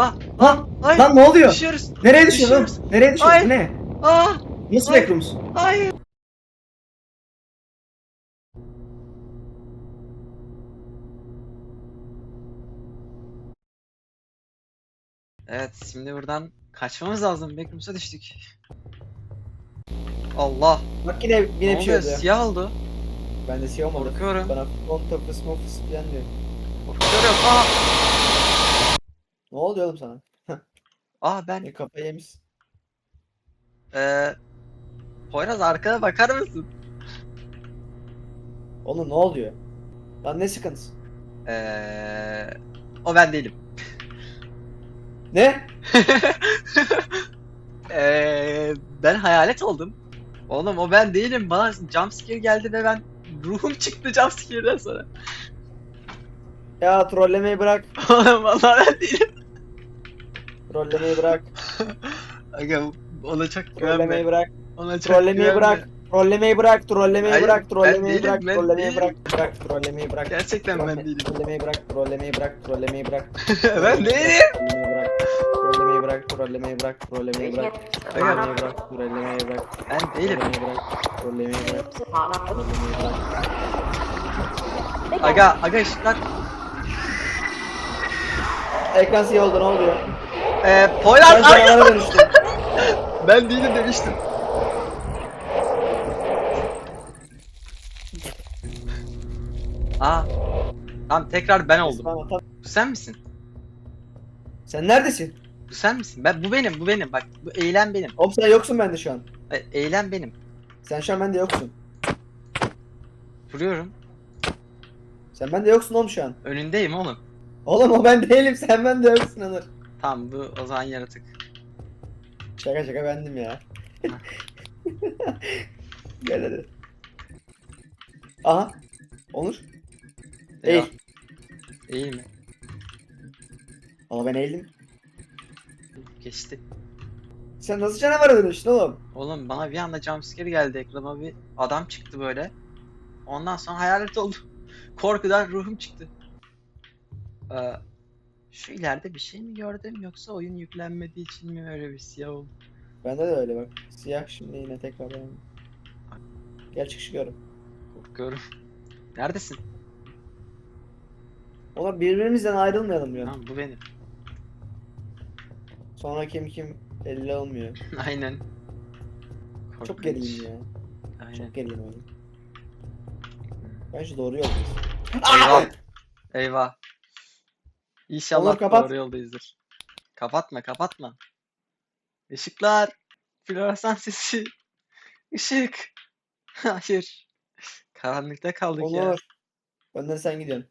Ah, Lan, ay, lan ne oluyor? düşüyoruz. Nereye düşüyor lan? düşüyoruz. Nereye düşüyor? Ay. Ne? Ah, Nasıl Ay. backrooms? hayır. Evet, şimdi buradan kaçmamız lazım. Backrooms'a düştük. Allah. Bak yine yine ne bir şey oldu ya. Siyah oldu. Ben de siyah olmadı. Korkuyorum. Bana octopus mofus falan diyor. Korkuyorum. Ah, Ne oluyor oğlum sana? ah ben Ne kafayı yemişsin. Eee Poyraz arkana bakar mısın? Oğlum ne oluyor? Lan ne sıkıntısı? Eee o ben değilim. Ne? Eee ben hayalet oldum. Oğlum o ben değilim. Bana jumpscare geldi ve ben ruhum çıktı jumpscare'den sonra. Ya trollemeyi bırak. Oğlum vallahi ben değilim. Trollemeyi bırak. Aga ona çok güvenme. bırak. Ona çok Trollemeyi güvenme. bırak. Trollemeyi bırak. Trollemeyi Hayır, bırak. Trollemeyi değilim, bırak. ben Trollemeyi değilim. bırak. Bırak. Trollemeyi bırak. Gerçekten ben değilim. Trollemeyi bırak. Trollemeyi bırak. Trollemeyi bırak. ben değilim. Trollemeyi bırak. Trollemeyi bırak. Trollemeyi bırak. Trollemeyi bırak. Trollemeyi bırak. ben değilim. Trollemeyi bırak. Trollemeyi bırak. Aga aga ışıklar. Ekran siyah oldu ne oluyor? Ben Poyraz ay canavara dönüştüm. ben değilim demiştim. Aa. Tamam tekrar ben oldum. Tamam, tamam. Bu sen misin? Sen neredesin? Bu sen misin? Ben bu benim, bu benim. Bak bu eylem benim. Oğlum sen yoksun bende şu an. E, eylem benim. Sen şu an bende yoksun. Vuruyorum. Sen bende yoksun oğlum şu an. Önündeyim oğlum. Oğlum o ben değilim sen bende yoksun Onur. Tamam bu o zaman yaratık. Şaka şaka bendim ya. Gel hadi. Aha. Onur. Eğil. Eğil mi? Ama ben eğildim. Geçti. Sen nasıl canavara dönüştün oğlum? Oğlum bana bir anda jumpscare geldi ekrana bir adam çıktı böyle. Ondan sonra hayalet oldu. Korkudan ruhum çıktı. Ee, şu ileride bir şey mi gördüm yoksa oyun yüklenmediği için mi öyle bir siyah oldu? Bende de öyle bak. Siyah şimdi yine tekrar ben. Gel çık çıkıyorum. Korkuyorum. Neredesin? Oğlum birbirimizden ayrılmayalım diyorum. Tamam bu benim. Sonra kim kim belli olmuyor. Aynen. Çok Korkunç. gerildim ya. Aynen. Çok gerildim oğlum. Bence doğru yoldayız. Eyvah. Eyvah. İnşallah Onur, kapat. doğru yoldayızdır. Kapatma kapatma. Işıklar. Floresan sesi. Işık. Hayır. Karanlıkta kaldık ya. Onur. Önden sen gidiyorsun.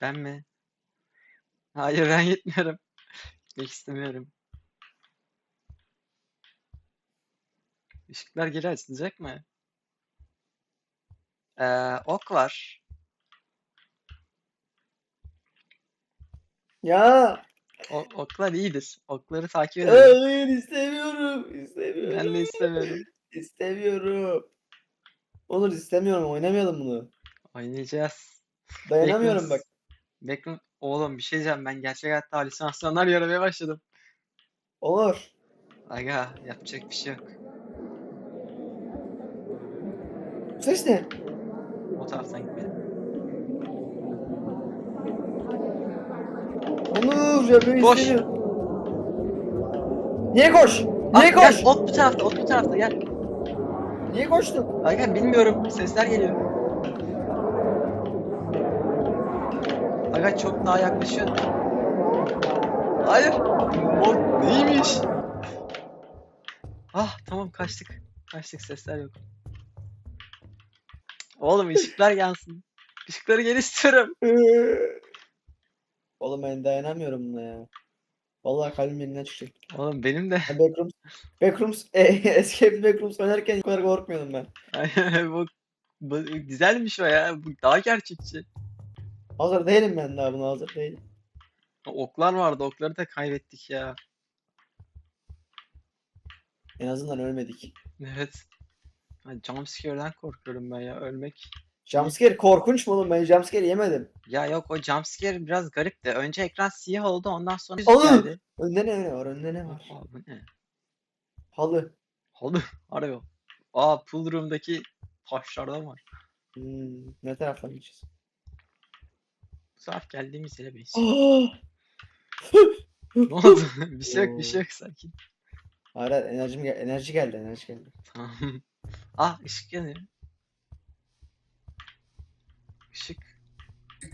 Ben mi? Hayır ben gitmiyorum. Gitmek istemiyorum. Işıklar geri açılacak mı? Ee, ok var. Ya. O, oklar iyidir. Okları takip edelim. Hayır istemiyorum. İstemiyorum. Ben de istemiyorum. İstemiyorum. Onur istemiyorum. Oynamayalım bunu. Oynayacağız. Dayanamıyorum bak. Bekle. Oğlum bir şey diyeceğim. Ben gerçek hayatta halüsinasyonlar görmeye başladım. Onur. Aga yapacak bir şey yok. Ses ne? O taraftan gitmeyelim. Onur ben Koş. istemiyorum. Niye koş? Niye gel, koş? ot bu tarafta, ot bu tarafta gel. Niye koştun? Aga bilmiyorum. Sesler geliyor. Aga çok daha yaklaşıyor. Hayır. O neymiş? Ah tamam kaçtık. Kaçtık sesler yok. Oğlum ışıklar yansın. Işıkları geri istiyorum. Oğlum ben dayanamıyorum buna ya. Vallahi kalbim yerinden çıkacak. Oğlum benim de. Ben Backrooms, Backrooms, e, Escape Backrooms oynarken bu kadar korkmuyordum ben. bu, bu güzelmiş o ya. Bu daha gerçekçi. Hazır değilim ben daha buna hazır değilim. Oklar vardı. Okları da kaybettik ya. En azından ölmedik. Evet. Ha, Jumpscare'den korkuyorum ben ya. Ölmek Jumpscare korkunç mu oğlum? Ben jumpscare yemedim. Ya yok o jumpscare biraz garipti. Önce ekran siyah oldu ondan sonra Oğlum! geldi. Önde ne var? Önde ne var? Aa, bu ne? Halı. Halı arıyor. Aa pool room'daki taşlardan var. Hmm, ne taraftan gideceğiz? Bu sefer geldiğimiz yere benziyor. Ne oldu? bir şey yok bir şey yok sakin. Hayır hayır, enerjim gel enerji geldi enerji geldi. Tamam. ah ışık yanıyor. Işık.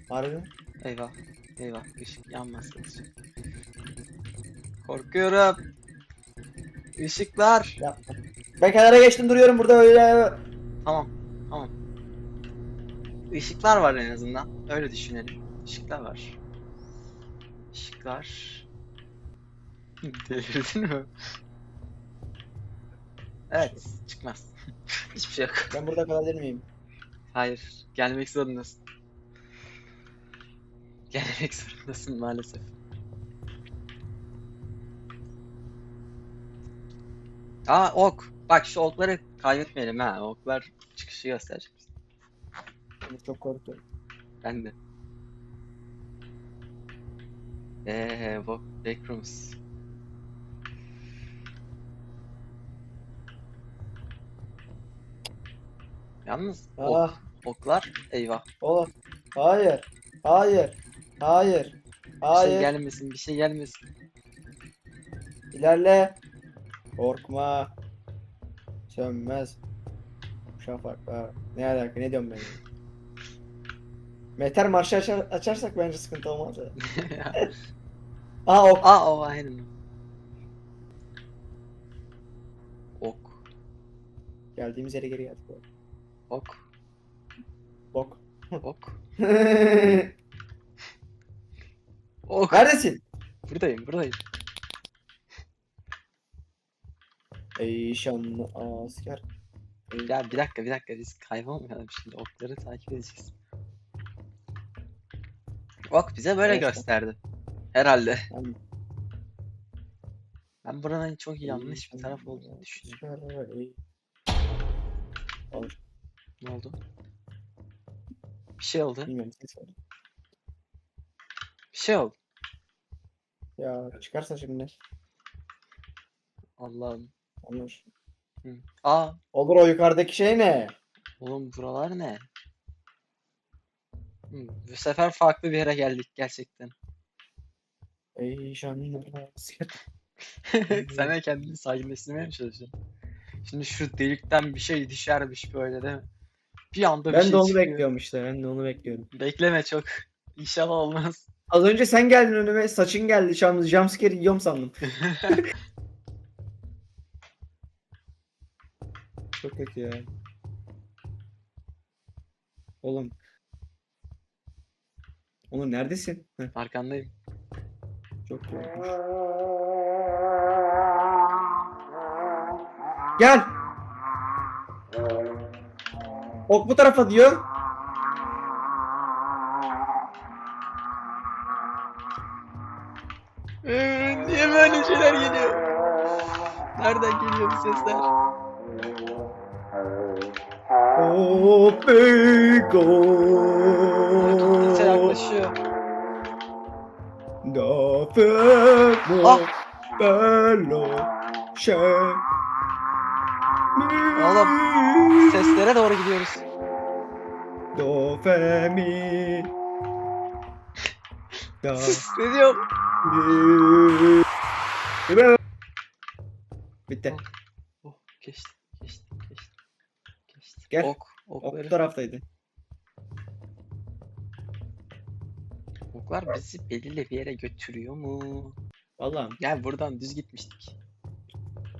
Harbi? Eyvah. Eyvah. Işık yanmaz. kılıcım. Korkuyorum. Işıklar. Yapma. Ben kenara geçtim duruyorum burada öyle. Tamam. Tamam. Işıklar var en azından. Öyle düşünelim. Işıklar var. Işıklar. Delirdin mi? Evet. Çıkmaz. Hiçbir şey yok. Ben burada kalabilir miyim? Hayır. Gelmek zorundasın. Gelmek zorundasın maalesef. Aa ok. Bak şu okları kaybetmeyelim ha. Oklar çıkışı gösterecek. Ben çok korkuyorum. Ben de. Eee bak backrooms. Yalnız ok- Ah, oklar eyvah. oh. Hayır. Hayır. Hayır. Bir şey Hayır. gelmesin, bir şey gelmesin. İlerle. Korkma. Sönmez. Şafaklar. Ne alaka? Ne diyorum ben? Meter marşı açar, açarsak bence sıkıntı olmaz. Aa ok. Aa o aynen. Ok. Geldiğimiz yere geri geldik. Ok. Bok. Ok. Ok. Neredesin? Buradayım, buradayım. Ey şanlı asker. Ya bir dakika, bir dakika biz kaybolmayalım şimdi. Okları takip edeceğiz. Ok bize böyle Evet. gösterdi. Herhalde. Tamam. Ben buranın çok yanlış bir taraf olduğunu düşünüyorum. ey-. Ne oldu? Bir şey oldu. Bilmiyorum ses var. Bir şey oldu. Ya çıkarsa şimdi. Allah'ım. Olur. Hı. Aa, Olur o yukarıdaki şey ne? oğlum buralar ne? Hı, bu sefer farklı bir yere geldik gerçekten. Ey asker. Sen de kendini sakinleştirmeye mi çalışıyorsun? Şimdi şu delikten bir şey düşermiş böyle değil mi? Bir anda bir Ben şey de onu çıkıyor. bekliyorum işte. Ben de onu bekliyorum. Bekleme çok. İnşallah olmaz. Az önce sen geldin önüme saçın geldi. Şu an jumpscare yiyorum sandım. Çok kötü ya. Oğlum. Oğlum neredesin? Heh, Arkandayım. çok korkmuş. Gel. Ok bu tarafa diyor. Ee, niye böyle şeyler geliyor? Nereden geliyor bu sesler? Oh Gittikçe yaklaşıyor. Ah! bello şey. Oğlum, Seslere doğru gidiyoruz. Do fe mi Da ne diyor? mi Bitti. Oh, geçti, geçti, geçti. Geçti. Gel. Ok, Ok okları. taraftaydı. Oklar bizi belirli bir yere götürüyor mu? Vallahi. Gel buradan düz gitmiştik.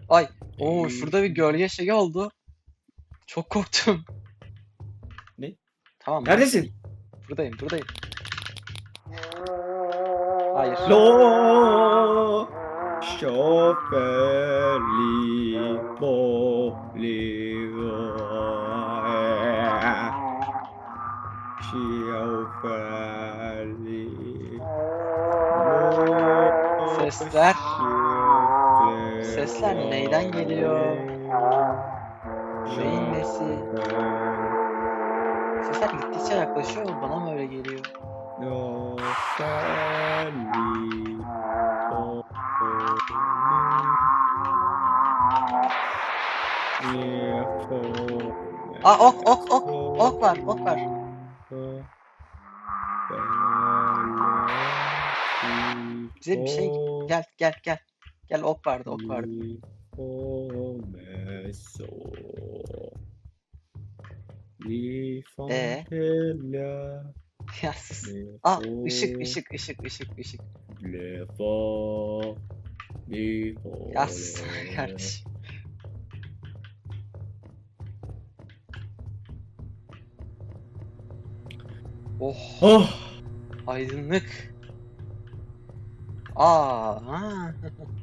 Ay, oo şurada bir gölge şeyi oldu. Çok korktum. Ne? Tamam. Neredesin? Buradayım, buradayım. Hayır. Lo şoförli boligo şoförli Sesler. Sesler neyden geliyor? Neyin nesi? Sesler gittikçe yaklaşıyor bana mı öyle geliyor? Aa ok ok ok ok var ok var. Bize bir şey gel gel gel. Gel ok vardı ok vardı. Ee? Ya sus. Aa ışık ışık ışık ışık ışık. Ya sus kardeşim. Oh Oh! aydınlık. Aa,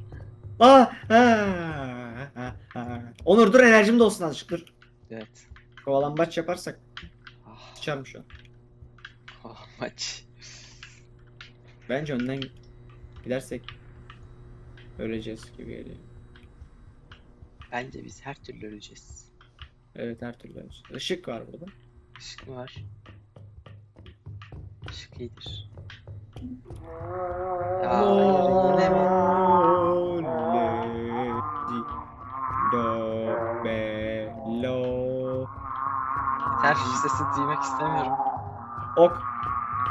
ha. Ah! Ah! Ah! Ah! Onur dur enerjim de olsun azıcık dur. evet. Kovalambaç yaparsak Ah, sıçarım şu an. oh, maç. Bence önden gidersek öleceğiz gibi geliyor. Bence biz her türlü öleceğiz. Evet her türlü öleceğiz. Işık var burada. Işık mı var? Işık iyidir. Ya yine mi? Şu sesi duymak istemiyorum. Ok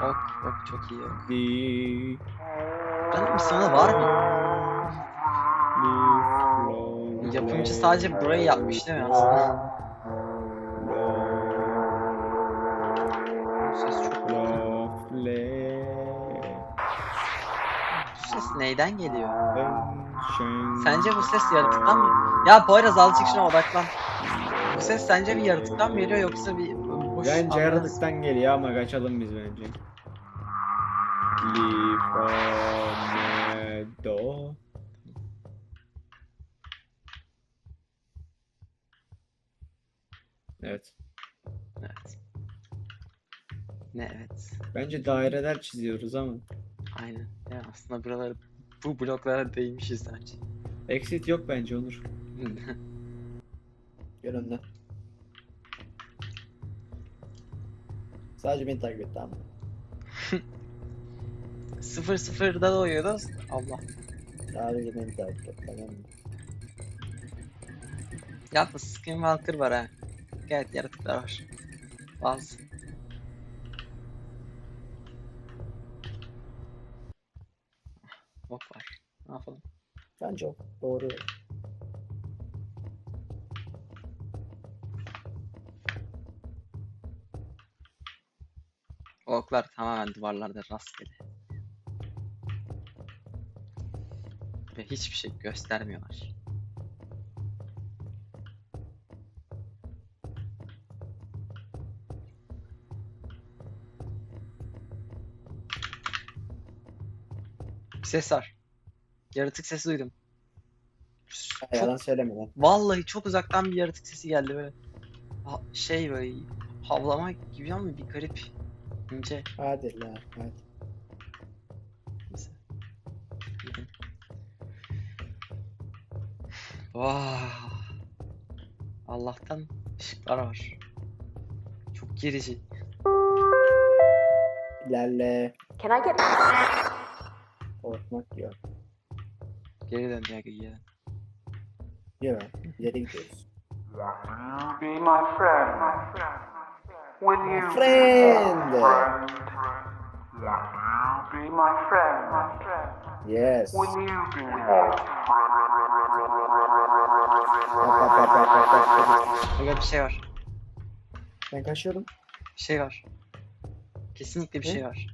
Ok, ok çok iyi ok. di bir sonu var mı? Yapımcı sadece burayı yapmış değil mi aslında? Bu ses çok Bu ses neyden geliyor? Sence bu ses yaratıktan mı? Ya Poyraz al çık şuna odaklan. Bu ses sence bir yaratıktan mı geliyor yoksa bir boş Bence yaratıktan geliyor ama kaçalım biz bence. Lipomedo. Evet. Evet. Ne evet. Bence daireler çiziyoruz ama. Aynen. Ya aslında buraları bu bloklara değmişiz bence. Exit yok bence Onur. Gel önden. Sadece beni takip et tamam mı? Sıfır sıfırda doğuyoruz. Allah. Sadece beni takip et tamam mı? Yalnız Skinwalker var ha. Evet yaratıklar var. Bazı. Bok var. Ne yapalım? Bence o. Doğru. Oklar tamamen duvarlarda rastgele. Ve hiçbir şey göstermiyorlar. Ses var. Yaratık sesi duydum. Çok yalan söyleme lan. Vallahi çok uzaktan bir yaratık sesi geldi böyle. Ha- şey böyle havlama gibi ama bir garip. İnce. Hadi la hadi. Vah. Allah'tan ışıklar var. Çok gerici. İlerle. Can I get Korkmak yok. Geri dön ya geri. Yok. İleri gidiyoruz. Be my friend. Will you be Friend. my friend? Be my friend. Yes. Will you be my yap. Aga bir şey var. Ben kaçıyorum. Bir şey var. Kesinlikle bir Ne? şey var.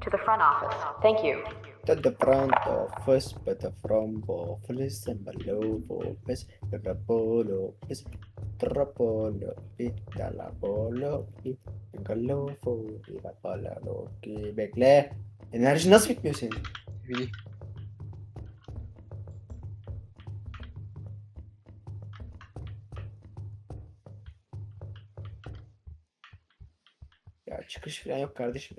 to the front office? Thank you. To the front office, but the front office and below office, to the polo office, trapolo, ita la polo, galofo, ita pala loki. Bekle. Enerji nasıl bitmiyor senin? Bileyim. Ya çıkış falan yok kardeşim.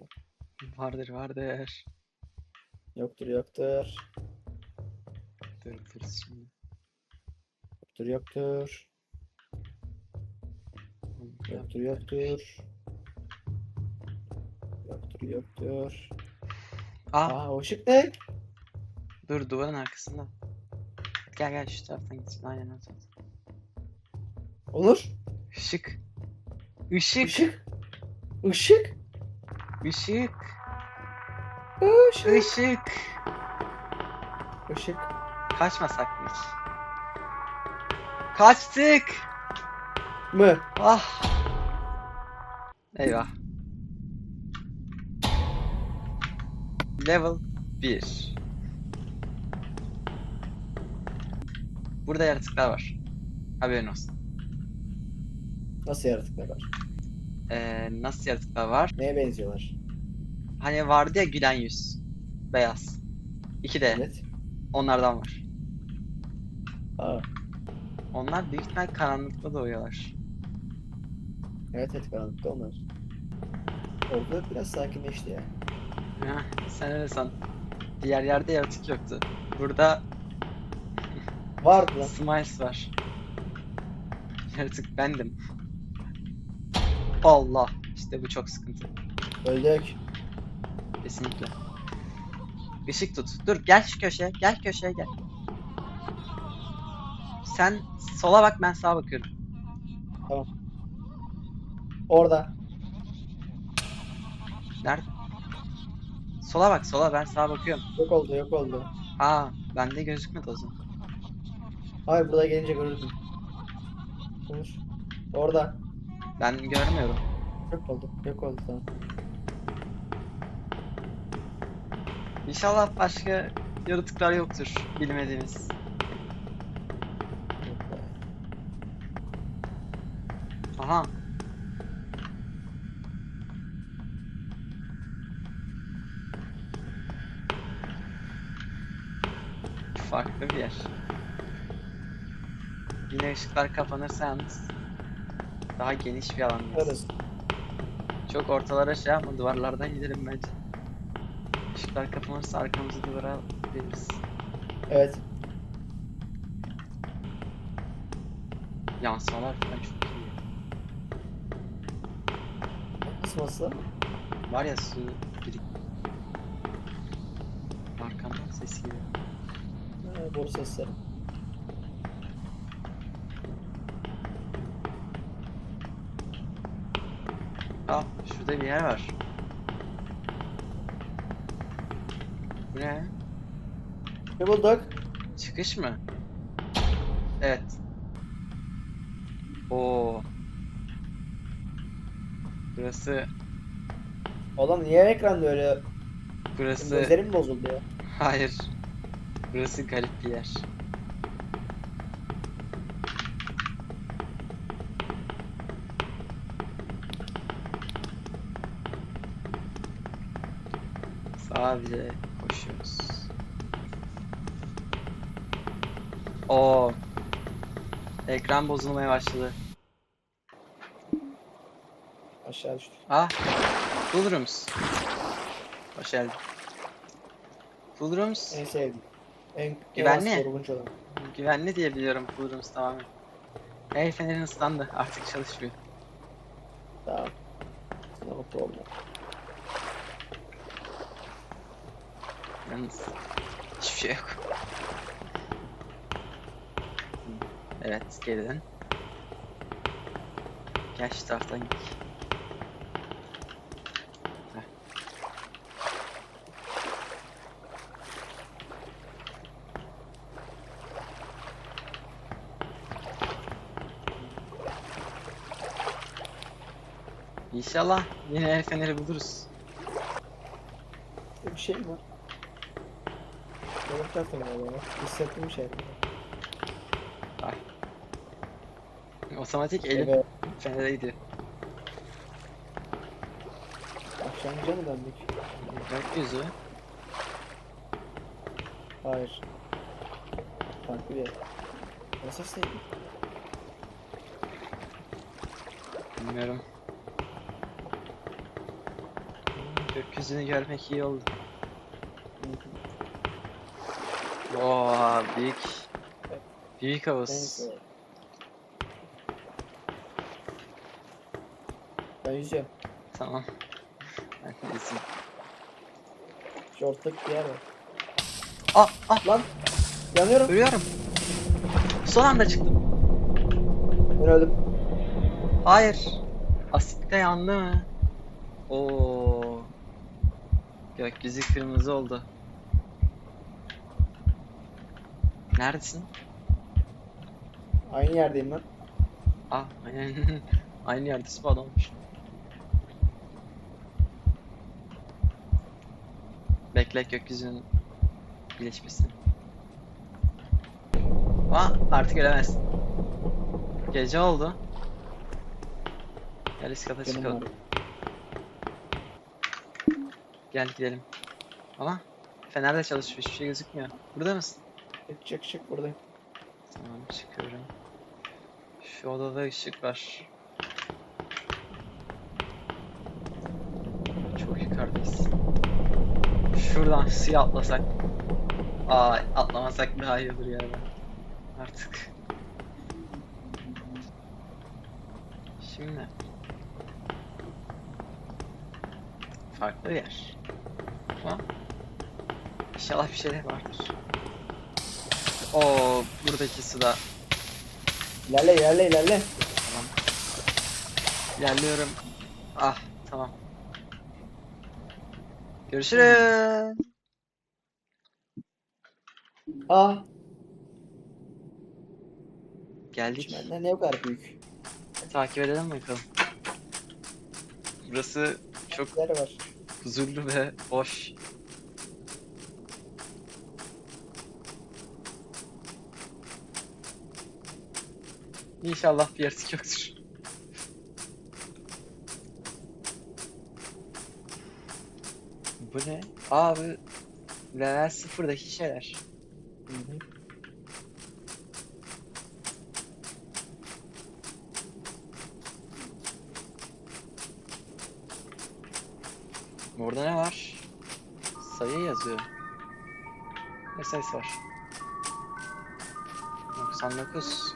Vardır vardır. Yoktur yoktur. Dur dur şimdi. Yoktur yoktur. Ya, Yoktur yoktur. yoktur. Aa, Aa o ışık ne? dur duvarın arkasında. Gel gel şu taraftan gitsin. Aynen o taraftan. Onur. Işık. Işık. Işık. Işık. Işık. Işık. Işık. Işık. Kaçmasak mı hiç? Kaçtık. Mı? Ah. Eyvah. Level 1. Burada yaratıklar var. Haberin olsun. Nasıl yaratıklar var? Ee, nasıl yaratıklar var? Neye benziyorlar? Hani vardı ya gülen yüz. Beyaz. İki de Evet. onlardan var. Aa, Onlar büyük ihtimal karanlıkta doğuyorlar. Evet evet karanlıkta onlar. Orada biraz sakinleşti ya. Heh, sen öyle san. Diğer yerde yaratık yoktu. Burada Vardı lan. Smiles var. Yaratık bendim. Allah. İşte bu çok sıkıntı. Öldük. Kesinlikle. Işık tut. Dur gel şu köşeye. Gel köşeye gel. Sen sola bak ben sağa bakıyorum. Orada. Nerede? Sola bak sola ben sağa bakıyorum. Yok oldu yok oldu. Aa bende gözükmedi o zaman. Hayır burada gelince görürdüm. Onur. Orada. Ben görmüyorum. Yok oldu. Yok oldu tamam. İnşallah başka yaratıklar yoktur bilmediğimiz. Aha. Yer. Yine ışıklar kapanırsa yalnız daha geniş bir. Orası. Çok ortalara şey yapma duvarlardan gidelim bence. Işıklar kapanırsa arkamızı duvara veririz. Evet. Yansımalar falan çok iyi. Nasıl? Var ya su birik. Arkamdan ses geliyor. Boru sesleri. Aa şurada bir yer var. Bu ne? Ne bulduk? Çıkış mı? Evet. Oo. Burası Oğlum niye ekranda öyle? burası Gözlerim bozuldu ya. hayır. Burası garip bir yer. Sadece koşuyoruz. Oo. Ekran bozulmaya başladı. Aşağı düştü. Ah, Full Rooms. Hoş geldin. Full Rooms En sevdiğim. En Güvenli. korkunç olan. güvenli diye biliyorum Full Rooms tamamen. El fenerin ıslandı artık çalışmıyor. Tamam. No problem. Yalnız hiçbir şey yok. Evet geriden. Gel şu taraftan git. İnşallah yine el feneri buluruz. Bir şey mi var? Benim tarafım galiba. Hissettiğim şey. Otomatik elim Evet. fenere gidiyor. Akşamca mı döndük? Gökyüzü. Hayır. Farklı bir yer. Nasıl neydi? Bilmiyorum. Gökyüzünü görmek iyi oldu. Oo büyük. Büyük havuz. Ben yüzüyorum. Tamam. Ben? Şu ortak bir yer var. Ah ah Lan yanıyorum. ölüyorum. Son anda çıktım. Ben öldüm. Hayır. Asitte yandı mı? Oo. Gökyüzü kırmızı oldu. Neredesin? Aynı yerdeyim lan. Ah aynen. Aynı yerde spawn olmuş. Bekle gökyüzünün birleşmesini. Ama artık ölemezsin. Gece oldu. Gel üst kata Benim çıkalım. var. Gel gidelim. Ama fener de çalışıyor. Hiçbir şey gözükmüyor. Burada mısın? Çık çık buradayım. Tamam çıkıyorum. Şu odada ışık var. Çok yukarıdayız. Şuradan suya atlasak. Aa atlamasak daha iyi olur ya. Artık. Şimdi. Farklı bir yer. Ama inşallah bir şeyler vardır. Oo buradaki suda İlerle ilerle ilerle. Tamam. İlerliyorum. Ah tamam. Görüşürüz. Aa. Geldik. Çimenler ne kadar büyük. Takip edelim bakalım. Burası çok Yer var. Huzurlu ve boş. İnşallah bir yaratık yoktur. Bu ne? Aa bu level sıfırdaki şeyler. Hı hı. Burada ne var? Sayı yazıyor. Ne sayısı var? 99.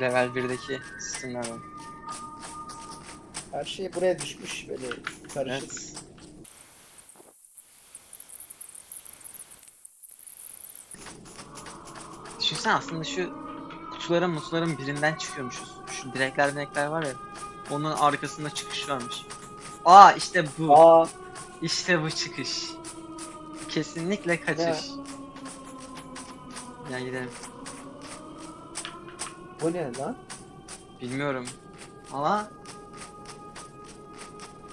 Level 1'deki sütunlardan. Her şey buraya düşmüş böyle karışık. Evet. Düşünsene aslında şu kutuların mutluların birinden çıkıyormuşuz. Şu direkler direkler var ya. Onun arkasında çıkış varmış. Aa işte bu. Aa İşte bu çıkış. Kesinlikle kaçış. Ya gidelim. bu ne lan? Bilmiyorum. Ama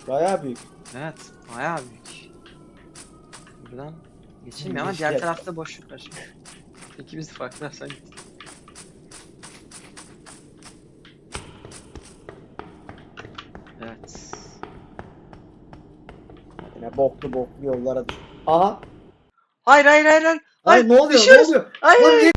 Bayağı büyük. evet bayağı büyük. Buradan geçeyim ama diğer tarafta boşluk var. İkimiz farklı gittik. Evet. Yine boklu boklu yollara düş. Aha. Hayır hayır hayır hayır. Ay ne oluyor? Ne düşüyoruz. oluyor? Hayır. Lan hayır.